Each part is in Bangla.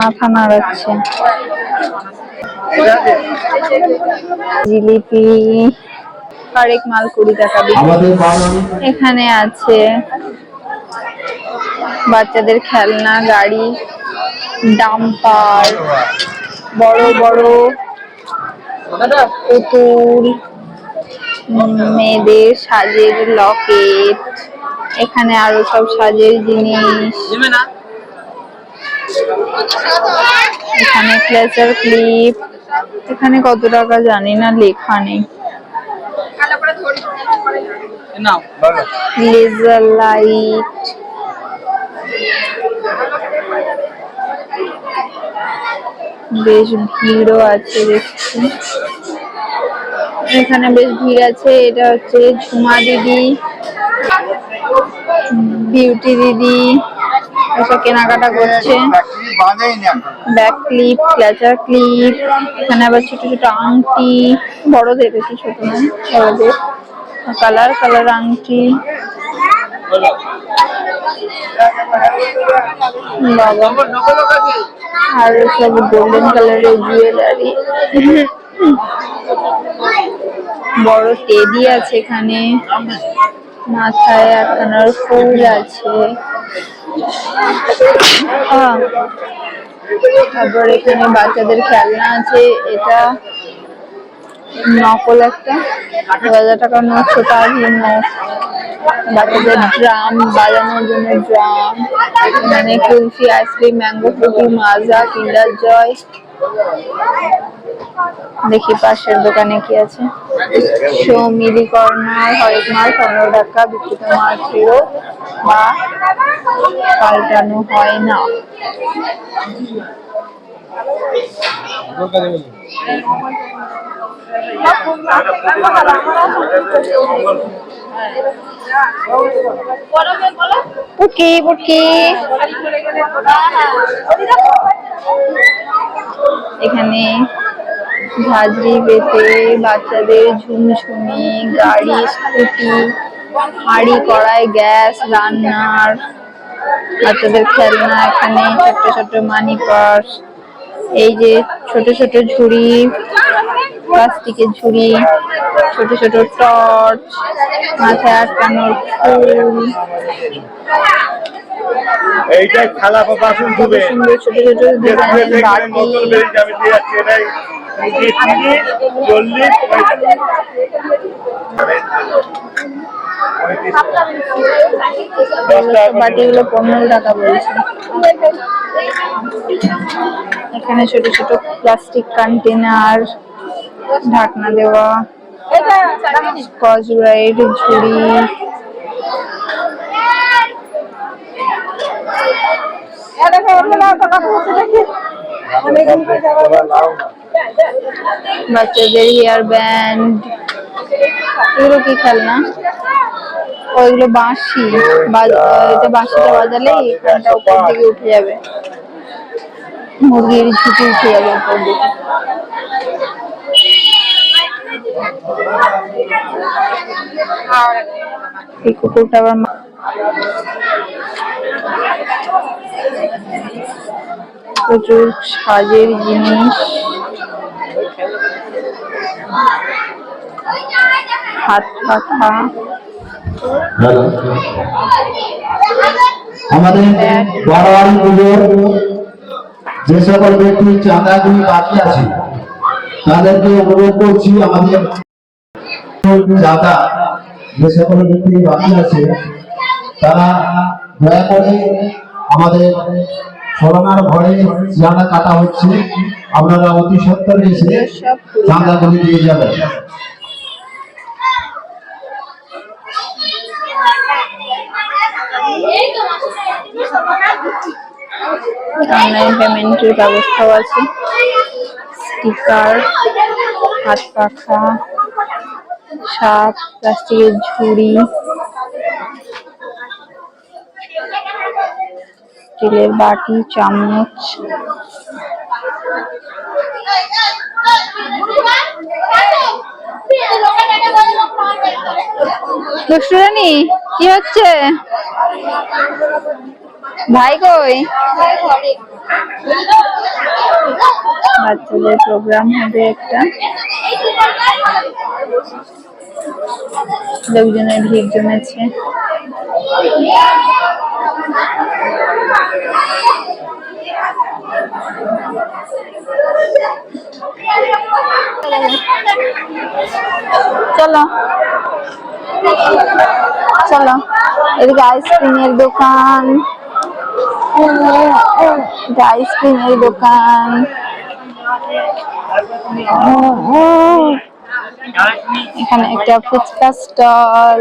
মাথা নাড়াচ্ছে জিলিপি হরেক মাল কুড়ি টাকা এখানে আছে বাচ্চাদের খেলনা গাড়ি ডাম্পার বড় বড় পুতুল মেয়েদের সাজের লকেট এখানে আরও সব সাজের জিনিস। এখানে ক্লেচার ক্লিপ এখানে কত টাকা জানি না লেখা নেই। লেজার লাইট বেশ ভিড়ও আছে দেখছি। এখানে বেশ ভিড় আছে এটা হচ্ছে ঝুমা দিদি বিউটি দিদি। এসব কেনাকাটা করছে। ব্যাক ক্লিপ ক্ল্যাচার ক্লিপ, এখানে আবার ছোট ছোট আংটি, বড়দের বেশি ছোট নয় বড়দের। কালার কালার আংটি। আর সব গোল্ডেন কালারের জুয়েলারি বড় টেডি আছে এখানে। মাথায় একখানার ফুল আছে। তারপর এখানে বাচ্চাদের খেলনা আছে এটা নকল একটা। দু হাজার টাকার নোট ছোট আভির নোট। বাচ্চাদের ড্রাম, বাজানোর জন্য ড্রাম। এখানে কুলফি, আইসক্রিম, ম্যাঙ্গো ফ্রুটি মাজা, কিন্ডার জয়। দেখি পাশের দোকানে কি আছে। সৌমিলি কর্নার হরেক মাল, পনেরো টাকা বিক্রিত মাল ফেরত বা পাল্টানো হয় না। এখানে ঝাঁঝরি পেতে বাচ্চাদের ঝুমঝুমি, গাড়ি, স্কুটি, হাঁড়ি, কড়াই, গ্যাস, রান্নার, বাচ্চাদের খেলনা, এখানে ছোট্ট ছোট্ট মানি পার্স এই যে ছোট ছোট ঝুড়ি। প্লাস্টিকের ঝুড়ি ছোট ছোট টর্চ মাথায় আটকানোর ফুল। বাসন ধুবে সুন্দর ছোট ছোট বাটিগুলো পনেরো টাকা বলছে। এখানে ছোট ছোট প্লাস্টিক কন্টেনার ঢাকনা দেওয়া স্কচ ব্রাইট ঝুড়ি। বাচ্চাদের হেয়ার ব্যান্ড এগুলো কি খেলনা? ওইগুলো বাঁশি। এটা বাঁশিটা বাজালে এখানটা উপর দিকে উঠে যাবে। মুরগির ঝুঁকি উঠে যাবে উপর দিকে। এই কুকুরটা আবার প্রচুর সাজের জিনিস হাত পাখা। আমাদের বারোয়ারি পুজোর যে সকল ব্যক্তি চাঁদাগুলি বাকি আছে, তাদেরকে অনুরোধ করছি, আমাদের চাঁদা যে সকল ব্যক্তি বাকি আছে, তারা দয়া করে আমাদের করোনার ভয়ে চাঁদা কাটা হচ্ছে, আপনারা অতি সত্তর এসে চাঁদাগুলি দিয়ে যাবেন। অনলাইন পেমেন্টের ব্যবস্থাও আছে। স্টিকার হাত পাখা সাপ প্লাস্টিকের ঝুড়ি স্টিলের বাটি চামচ। কি হচ্ছে? ভাই কই? বাচ্চাদের প্রোগ্রাম হবে একটা। লোকজনের ভিড় জমেছে। চলো। চলো এদিকে আইসক্রিমের দোকান। আইসক্রিমের দোকান। এখানে একটা ফুচকা স্টল।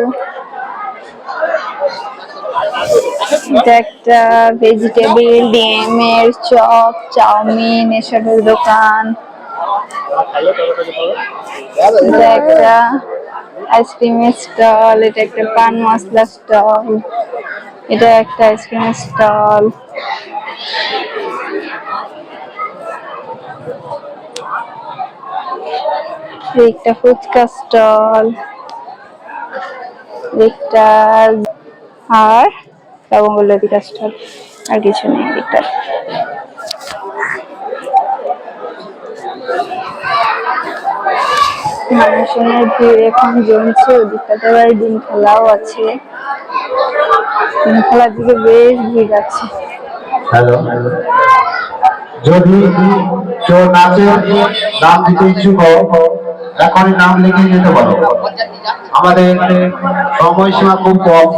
একটা ভেজিটেবল ডিমের চপ, চাউমিন এসবের দোকান। একটা আইসক্রিমের স্টল, এটা একটা পান মশলা স্টল, এটা একটা আইসক্রিমের স্টল। একটা ফুচকা স্টল। একটা আর লবঙ্গ লতিকা স্টল। আর কিছু নেই এদিকটা মানুষজনের ভিড় এখন জমছে ওদিকটাতে আবার ডিম খেলাও আছে। ডিম খেলার দিকে বেশ ভিড় আছে। যদি কেউ নাচের নাম দিতে ইচ্ছুক এখনই নাম লিখে যেতে পারো আমাদের সময়সীমা খুব কম,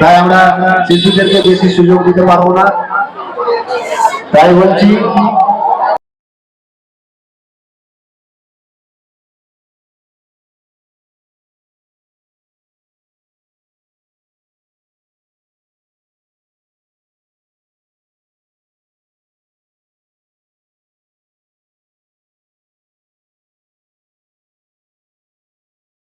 তাই আমরা শিল্পীদেরকে বেশি সুযোগ দিতে পারব না। তাই বলছি